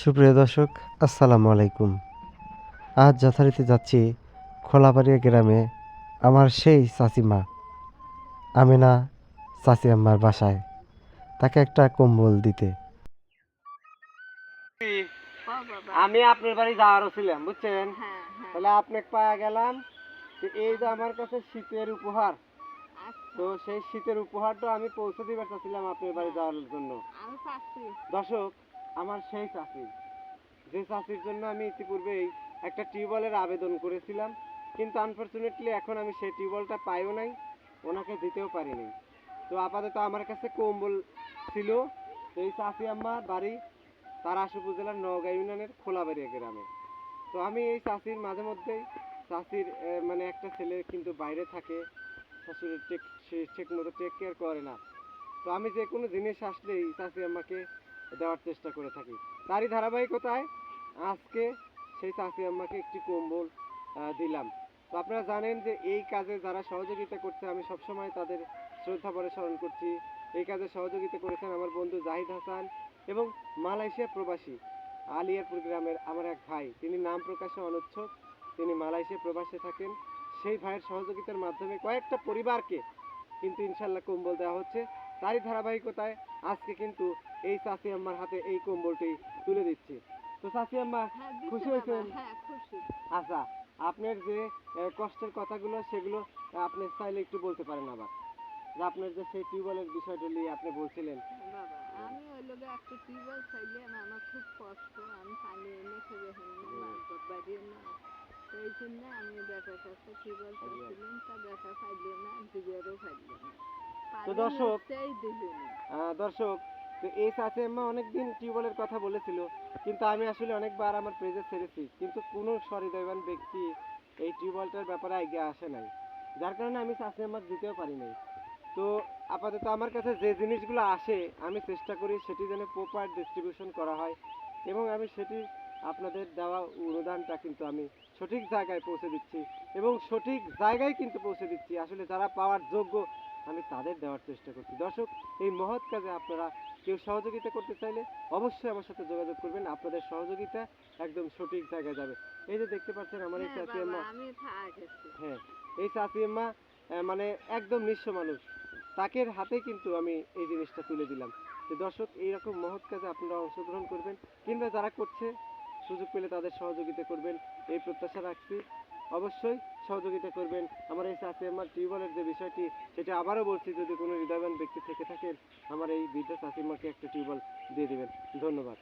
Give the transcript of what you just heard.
সুপ্রিয় দর্শক আসসালামু আলাইকুম। আজ যথারীতি যাচ্ছি খোলাবাড়িয়া গ্রামে আমার সেই চাচিমা আমিনা চাচি আম্মার বাসায়। তাকে একটা কম্বল দিতে। আমি আপনার বাড়ি যাওয়ারও ছিলাম বুঝছেন? হ্যাঁ হ্যাঁ। তাহলে আপনি পাওয়া গেলাম এই যে আমার কাছে শীতের উপহার আচ্ছা। তো সেই শীতের উপহারটা আমি পৌঁছে দিবার চাচ্ছিলাম আপনার বাড়ি যাওয়ার জন্য। দর্শক আমার সেই চাষি যে চাষির জন্য আমি ইতিপূর্বেই একটা টিউবওয়েলের আবেদন করেছিলাম, কিন্তু আনফর্চুনেটলি এখন আমি সেই টিউবওয়েলটা পাইও নাই, ওনাকে দিতেও পারিনি। তো আপাতত আমার কাছে কম্বল ছিল। তো এই চাষি আমার বাড়ি তারাস উপজেলার নওগাঁ ইউনিয়নের খোলাবাড়িয়া গ্রামে। তো আমি এই চাষির মাঝে মধ্যেই চাষির মানে একটা ছেলে কিন্তু বাইরে থাকে, শাশুড়ি সে ঠিক মতো টেক কেয়ার করে না। তো আমি যে কোনো জিনিস আসলেই চাষি আমাকে দেওয়ার চেষ্টা করে থাকি। তারই ধারাবাহিকতায় আজকে সেই চাষি আম্মাকে একটি কম্বল দিলাম। তো আপনারা জানেন যে এই কাজে যারা সহযোগিতা করছে, আমি সবসময় তাদের শ্রদ্ধা ভরে স্মরণ করছি। এই কাজে সহযোগিতা করেছেন আমার বন্ধু জাহিদ হাসান এবং মালয়েশিয়া প্রবাসী আলিয়ারপুর গ্রামের আমার এক ভাই। তিনি নাম প্রকাশে অনুচ্ছক তিনি মালয়েশিয়া প্রবাসে থাকেন। সেই ভাইয়ের সহযোগিতার মাধ্যমে কয়েকটা পরিবারকে কিন্তু ইনশাল্লাহ কম্বল দেওয়া হচ্ছে। তারই ধারাবাহিকতায় আজকে কিন্তু এই চাচি আম্মার হাতে এই কম্বলটি তুলে দিচ্ছি। তো চাচি আম্মা হ্যাঁ খুশি হয়েছেন? হ্যাঁ আচ্ছা আপনার যে কষ্টের কথাগুলো সেগুলো আপনি চাইলে একটু বলতে পারেন আবার। আপনার যে সেই টিউবওয়েলের বিষয়টা নিয়ে আপনি বলছিলেন। আমি ওই লোকে একটা টিউবওয়েল চাইলাম আমার খুব কষ্ট। আমি পানি এনে খেয়ে না জন্য আমি বেটার কাছে টিউবওয়েল চাইছিলাম তা বেটা তো দর্শক, দর্শক তো এই চাচি আম্মা অনেকদিন টিউবওয়েলের কথা বলেছিল কিন্তু আমি আসলে অনেকবার আমার পেজে ছেড়েছি কিন্তু কোনো সহৃদয়বান ব্যক্তি এই টিউবওয়েলটার ব্যাপারে এগিয়ে আসে নাই। যার কারণে আমি চাচি আম্মার দিতেও পারি নাই। তো আপাতত আমার কাছে যে জিনিসগুলো আসে আমি চেষ্টা করি সেটি যেন প্রপার ডিস্ট্রিবিউশন করা হয় এবং আমি সেটি আপনাদের দেওয়া অনুদানটা কিন্তু আমি সঠিক জায়গায় পৌঁছে দিচ্ছি এবং সঠিক জায়গায় কিন্তু পৌঁছে দিচ্ছি। আসলে যারা পাওয়ার যোগ্য আমি তাদের দেওয়ার চেষ্টা করছি। দর্শক এই মহৎ কাজে আপনারা কেউ সহযোগিতা করতে চাইলে অবশ্যই আমার সাথে যোগাযোগ করবেন। আপনাদের সহযোগিতা একদম সঠিক জায়গায় যাবে। এই যে দেখতে পাচ্ছেন আমার এই হ্যাঁ চাচি আম্মা। আমি হ্যাঁ এই চাচি আম্মা মানে একদম নিঃস্ব মানুষ। তাকে হাতে কিন্তু আমি এই জিনিসটা তুলে দিলাম। যে দর্শক এইরকম মহৎ কাজে আপনারা অংশগ্রহণ করবেন কিংবা যারা করছে সুযোগ পেলে তাদের সহযোগিতা করবেন। এই প্রত্যাশা রাখছি। অবশ্যই সহযোগিতা করবেন। আমার এই সাথে আমার টিউবওয়েলের যে বিষয়টি, সেটা আবারও বলছি, যদি কোনো হৃদয়বান ব্যক্তি থেকে থাকেন, আমার এই বৃদ্ধ চাচিমাকে একটা টিউবওয়েল দিয়ে দেবেন। ধন্যবাদ।